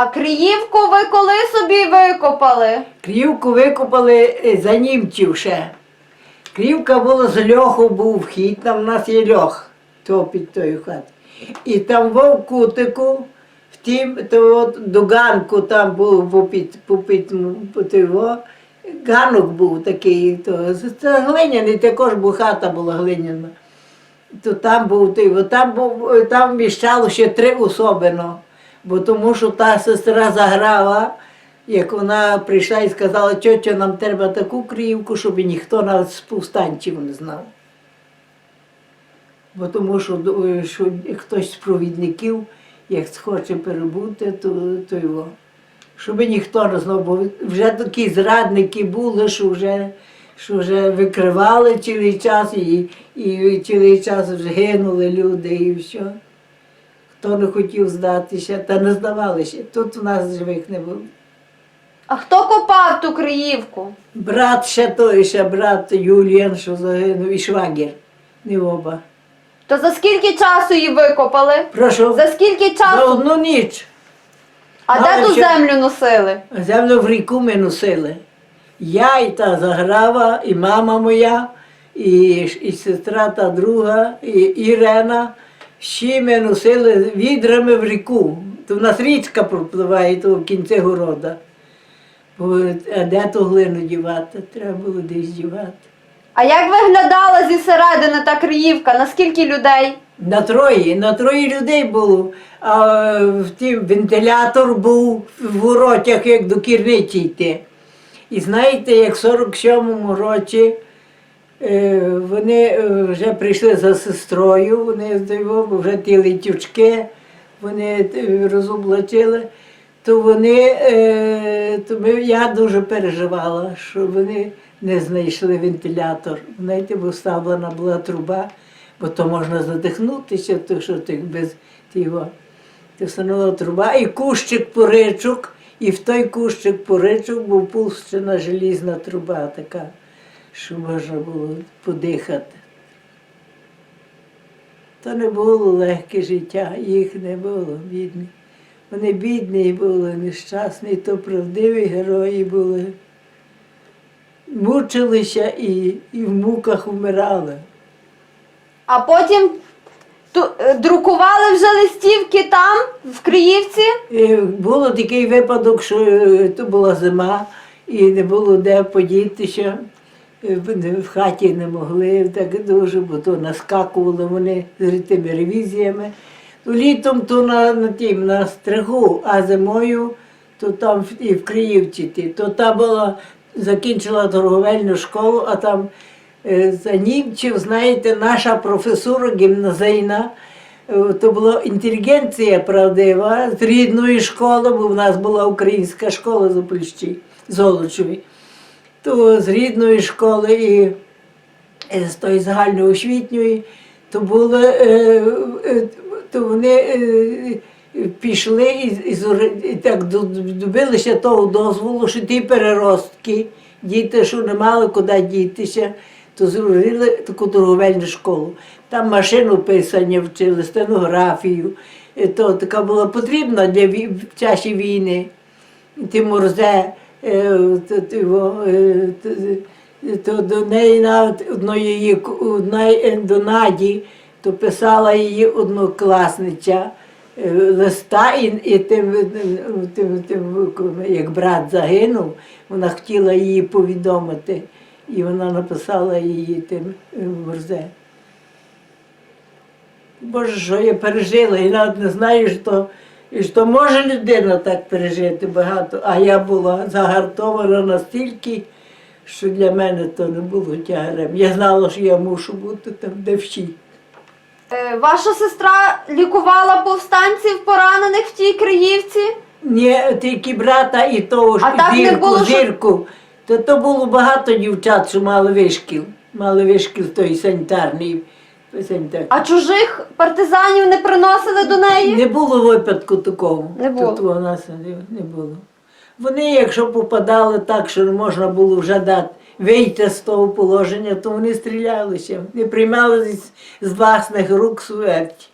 А Криївку ви коли собі викопали? Крівку викопали е, за німців ще. Крівка була з льоху був вхід, там в нас є льох, то під тою хатою. І там в кутику, в тім, то от до ганку там був попід, попід, по ганок був такий, то, це глиняний, також бо хата була глиняна. То там був той, там був, там вміщало ще три особино, бо тому що та сестра заграла, як вона прийшла і сказала, тьотю, нам треба таку крівку, щоб ніхто нас з повстанців не знав. Бо тому що, е, що хтось з провідників, як хоче перебути, то, то його. Щоб ніхто не знав, бо вже такі зрадники були, що вже, що вже викривали цілий час і, і цілий час вже гинули люди і все. Хто не хотів здатися, та не здавалися. Тут у нас живих не було. А хто копав ту Криївку? Брат ще той, ще брат Юліан, що загинув, і швагір. Не оба. То за скільки часу її викопали? Прошу. За скільки За часу? одну ніч. А де ту ще- землю носили? Землю в ріку ми носили. Я і та Заграва, і мама моя, і, і сестра та друга, і Ірена. Всі ми носили відрами в ріку. То в нас річка пропливає то в кінці города. А де ту глину дівати? Треба було десь дівати. А як виглядала зі середини та Криївка? Наскільки людей? На троє, на троє людей було. А в тім вентилятор був в воротях, як до кірниці йти. І знаєте, як в 47-му році вони е, вже прийшли за сестрою, вони вже ті летючки, вони е, розоблачили, то вони, е, то ми, я дуже переживала, що вони не знайшли вентилятор. Знаєте, бо вставлена була труба, бо то можна задихнутися, то що тих без тіго. Ти встановила труба і кущик поричок, і в той кущик поричок був пущена желізна труба така, що можна було подихати. То не було легке життя, їх не було, бідні. Вони бідні були, нещасні, то правдиві герої були. Мучилися і, і в муках вмирали. А потім ту, е, друкували вже листівки там, в Криївці? І було такий випадок, що е, то була зима і не було де подітися. Е, В хаті не могли так дуже, бо то наскакували вони з тими ревізіями. Ну, літом то на, на тім, на стригу, а зимою то там і в Криївці. То та була, закінчила торговельну школу, а там е, за німців, знаєте, наша професура гімназійна, е, то була інтелігенція правдива з рідної школи, бо в нас була українська школа за Польщі, Золочеві. То з рідної школи і е, з тої загальноосвітньої, то були, е, е, то вони пішли і, і, і так добилися того дозволу, що ті переростки, діти, що не мали куди дітися, то зробили таку торговельну школу. Там машину писання вчили, стенографію. Е, То така була потрібна для в часі війни. Ті морзе, е, то, то, е, то, до неї одної е, до то писала її однокласниця е, листа, і, і тим, е, тим, тим, як брат загинув, вона хотіла її повідомити. І вона написала її тим е. Боже, що я пережила, і навіть не знаю, що, і що може людина так пережити багато, а я була загартована настільки, що для мене то не було тягарем. Я знала, що я мушу бути там, де всі. Е, Ваша сестра лікувала повстанців поранених в тій Криївці? Ні, тільки брата і того ж зірку, було, що- зірку. То, то було багато дівчат, що мали вишкіл. Мали вишкіл той санітарний. А чужих партизанів не приносили до неї? Не було випадку такого. Не було. Тут у нас не, було. Вони, якщо попадали так, що не можна було вже дати вийти з того положення, то вони стрілялися, не приймали з, з власних рук смерть.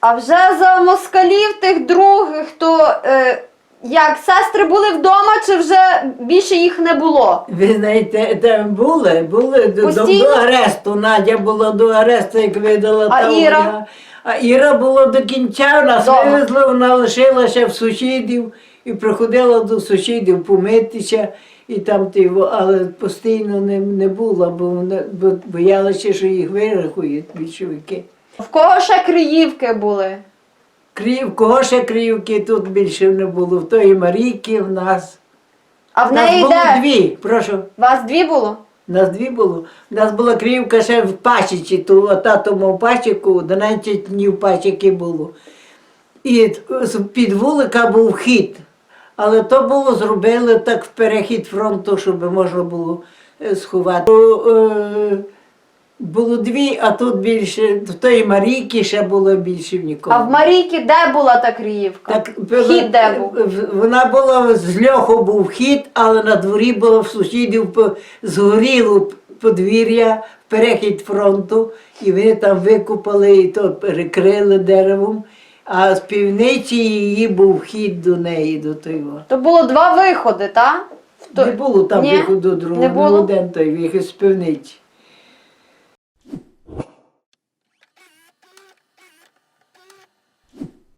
А вже за москалів тих других, то е, як сестри були вдома, чи вже більше їх не було? Ви знаєте, там були, були до, до, Постійно? до аресту. Надя була до аресту, як видала А та Іра? А Іра була до кінця, нас Дома. вивезли, вона лишилася в сусідів і приходила до сусідів помитися. І там ти, але постійно не, не була, бо, вона, бо боялася, що їх вирахують більшовики. В кого ще Криївки були? Крів, кого ще Криївки тут більше не було, в тої Марійки в нас. А в нас неї було де? дві, прошу. Вас дві було? Нас дві було. У нас була крівка ще в пасіці, то тато мав пасіку, 11 днів пасіки було. І з- під вулика був хід. Але то було зробили так в перехід фронту, щоб можна було е, сховати. Е, було дві, а тут більше, в тої Марійки ще було більше в нікого. А в Марійки де була та Криївка? Так, Хід де був? в- Вона була з льоху був хід, але на дворі було в сусідів по- згоріло подвір'я, перехід фронту, і вони там викопали і то перекрили деревом. А з півниці її був хід до неї, до того. То було два виходи, так? Не було там Ні? виходу другого, Не було? один той вихід з півниці.